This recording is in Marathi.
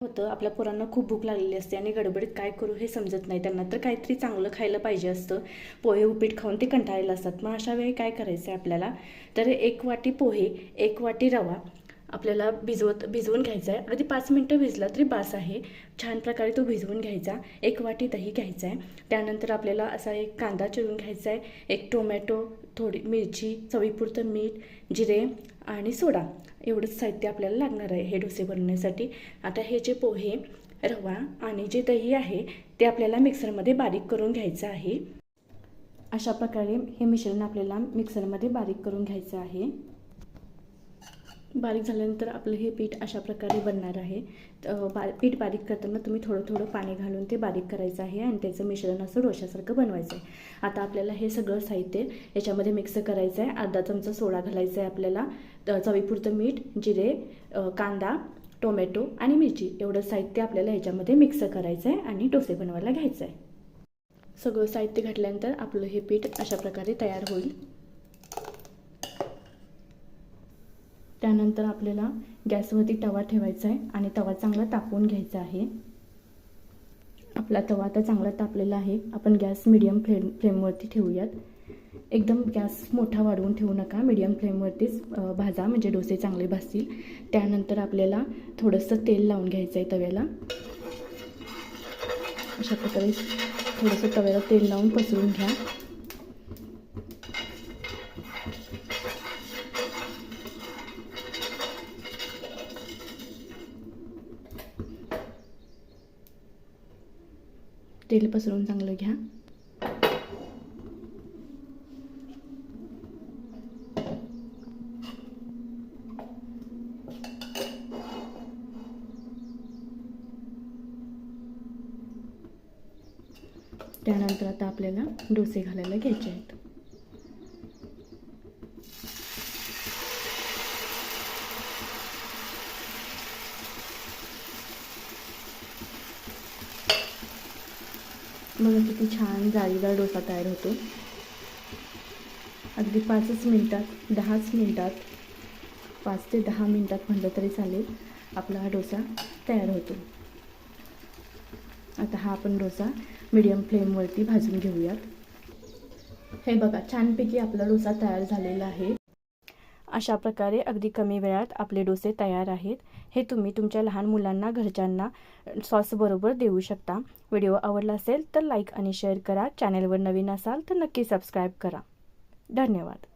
होतं. आपल्या पोरांना खूप भूक लागलेली असते आणि गडबडीत काय करू हे समजत नाही. त्यांना तर काहीतरी चांगलं खायला पाहिजे असतं. पोहे उपीट खाऊन ते कंटाळलेलं असतात. मग अशा वेळी काय करायचं आहे आपल्याला? तर एक वाटी पोहे एक वाटी रवा आपल्याला भिजवत भिजवून घ्यायचा आहे. अगदी पाच मिनटं भिजला तरी बास आहे. छान प्रकारे तो भिजवून घ्यायचा. एक वाटी दही घ्यायचा आहे. त्यानंतर आपल्याला असा एक कांदा चिरून घ्यायचा आहे. एक टोमॅटो थोडी मिरची चवीपुरतं मीठ जिरे आणि सोडा. एवढंच साहित्य आपल्याला लागणार आहे हे डोसे बनवण्यासाठी. आता हे जे पोहे रवा आणि जे दही आहे ते आपल्याला मिक्सरमध्ये बारीक करून घ्यायचं आहे. अशा प्रकारे हे मिश्रण आपल्याला मिक्सरमध्ये बारीक करून घ्यायचं आहे. बारीक झाल्यानंतर आपलं हे पीठ अशा प्रकारे बनणार आहे. बा पीठ बारीक करताना तुम्ही थोडं थोडं पाणी घालून ते बारीक करायचं आहे आणि त्याचं मिश्रण असं डोशासारखं बनवायचं आहे. आता आपल्याला हे सगळं साहित्य याच्यामध्ये मिक्स करायचं आहे. अर्धा चमचा सोडा घालायचा आहे आपल्याला. चवीपुरतं मीठ जिरे कांदा टोमॅटो आणि मिरची एवढं साहित्य आपल्याला याच्यामध्ये मिक्स करायचं आहे आणि डोसे बनवायला घ्यायचं आहे. सगळं साहित्य घातल्यानंतर आपलं हे पीठ अशा प्रकारे तयार होईल. त्यानंतर आपल्याला गॅसवरती तवा ठेवायचा आहे आणि तवा चांगला तापवून घ्यायचा आहे. आपला तवा आता चांगला तापलेला आहे. आपण गॅस मिडियम फ्लेम फ्लेमवरती ठेवूयात. एकदम गॅस मोठा वाढवून ठेवू नका. मिडियम फ्लेमवरतीच भाजा म्हणजे डोसे चांगले भाजतील. त्यानंतर आपल्याला थोडंसं तेल लावून घ्यायचं आहे तव्याला. अशा प्रकारे थोडंसं तव्याला तेल लावून पसरून घ्या. तेल पसरून चांगलं घ्या. त्यानंतर आता आपल्याला डोसे घालायला घ्यायचे आहेत. बघा किती छान जाळीदार डोसा तयार होतो. अगदी पाचच मिनटात दहाच मिनटात पाच ते दहा मिनटात म्हटलं तरी चालेल आपला हा डोसा तयार होतो. आता हा आपण डोसा मीडियम फ्लेमवरती भाजून घेऊयात. हे बघा छानपैकी आपला डोसा तयार झालेला आहे. अशा प्रकारे अगदी कमी वेळात आपले डोसे तयार आहेत. हे तुम्ही तुमच्या लहान मुलांना घरच्यांना सॉसबरोबर देऊ शकता. व्हिडिओ आवडला असेल तर लाईक आणि शेअर करा. चॅनेलवर नवीन असाल तर नक्की सबस्क्राईब करा. धन्यवाद.